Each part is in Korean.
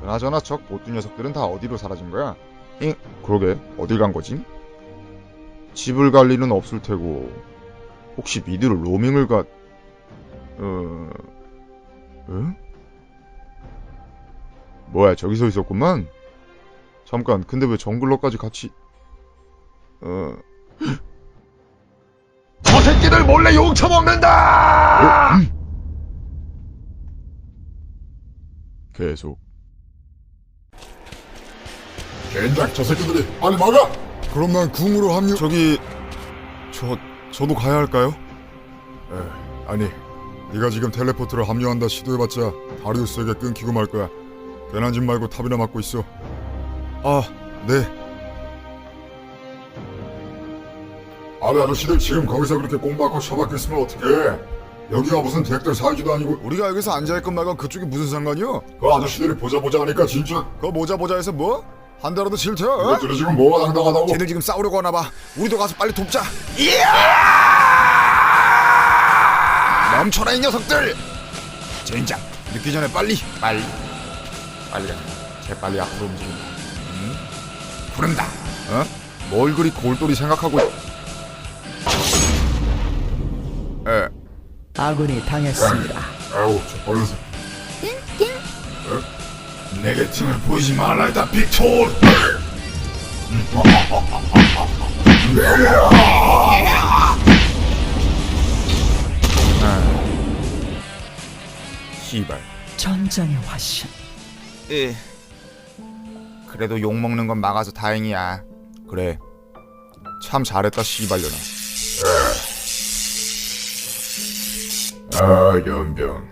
그나저나 저 보뚜 녀석들은 다 어디로 사라진 거야? 잉? 그러게 어딜 간 거지? 집을 갈 일은 없을 테고 혹시 미드로 로밍을 가... 어... 응? 뭐야 저기 서 있었구만? 잠깐 근데 왜 정글러까지 같이... 어... 저 새끼들 몰래 용쳐 먹는다! 어? 음. 계속 젠장 저 새끼들이 빨리 막아! 그럼 난 궁으로 합류. 저기... 저... 저도 가야 할까요? 에, 아니, 네가 지금 텔레포트로 합류한다 시도해봤자 다리우스에게 끊기고 말 거야. 괜한 짓 말고 탑이나 맡고 있어. 아... 네 아베 아저씨들 지금 거기서 그렇게 꽁박고 처박혀 있으면 어떡해? 여기가 무슨 덱들 사이즈도 아니고 우리가 여기서 앉아 있건 말건 그쪽이 무슨 상관이요? 그 아저씨들이 보자 보자 하니까 진짜 그거 모자 모자 해서 뭐? 한 대라도 싫대? 어? 이것들이 지금 뭐가 당당하다고? 쟤들 지금 싸우려고 하나 봐. 우리도 가서 빨리 돕자. 멈춰라 이 녀석들! 젠장. 늦기 전에 빨리. 빨리. 빨리. 재빨리 앞으로 움직인다. 부른다. 어? 뭘 그리 골똘히 생각하고 에. 아군이 당했습니다. 아우 저 벌레서 내게 틈을 보이지 말라 했다 빅톤! 씨발. 전장의 화신. 에 그래도 욕먹는 건 막아서 다행이야. 그래. 참 잘했다 씨발려나 아 연병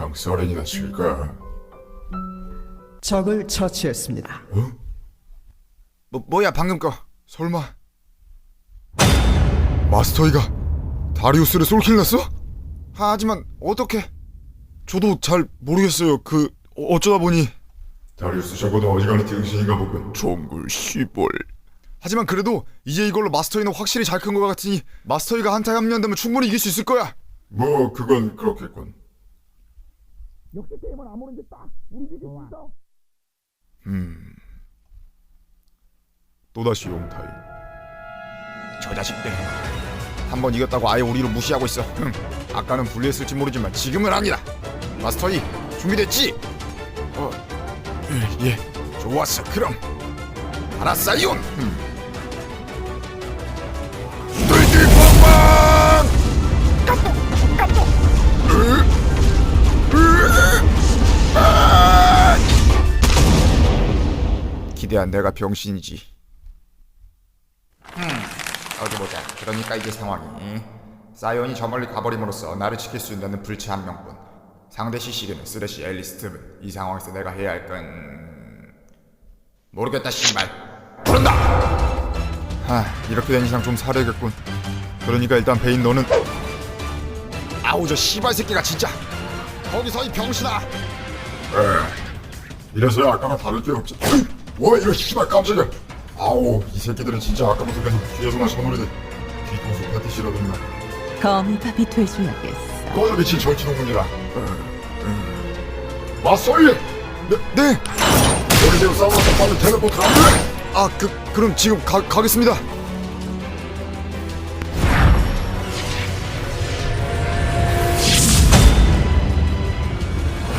경서렌이나 칠까? 적을 처치했습니다. 뭐, 뭐야 방금 거? 설마. 마스터이가 다리우스를 솔킬 냈어? 하지만 어떻게? 저도 잘 모르겠어요. 그 어- 어쩌다 보니. 다리우스 저보다 어지간히 등신인가 보군. 정글 씨벌. 하지만 그래도 이제 이걸로 마스터이는 확실히 잘 큰 것 같으니 마스터이가 한타에 합류한다면 충분히 이길 수 있을 거야. 뭐 그건 그렇겠군 음. 또다시 용타이 저 자식들. 한 번 이겼다고 아예 우리를 무시하고 있어. 흠. 아까는 불리했을지 모르지만 지금은 아니다. 마스터 이 준비됐지? 어, 예, 예. 좋았어. 그럼. 알았어요. 음. 뚫 기대한 내가 병신이지. 음, 어디 보자. 그러니까 이게 상황이. 사이온이 저 멀리 가버림으로써 나를 지킬 수 있는 불치 한 명뿐. 상대 CC기는 쓰레쉬 앨리스트문 이 상황에서 내가 해야 할 건... 모르겠다 씨발. 부른다! 하 이렇게 된 이상 좀 사려야겠군. 그러니까 일단 베인 너는 아우 저 씨발 새끼가 진짜. 거기서 이 병신아! 이래서야 아까랑 다를 게 없지 뭐 이거 씨발 깜짝이야 아우 이 새끼들은 진짜 아까부터 계속 뒤에서만 서노리대 뒤통수 패티시라더니만 거미밥이 돼줘야겠어. 꺼져 미친 절치동문이라 맞소이 네, 네. 여기서 싸우면서 빨리 텔레포트 안 돼? 아, 그 그럼 지금 가 가겠습니다.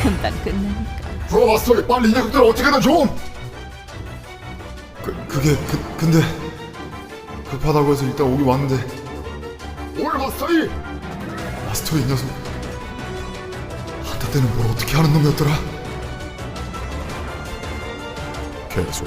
금방 끝나니까. 맞소이 빨리 이 녀석들 어떻게든 좀 그 그게 그 근데 급하다고 해서 일단 오기 왔는데. 올 맞소이 마스터 이 녀석. 한타 때는 뭘 어떻게 하는 놈이었더라? 계속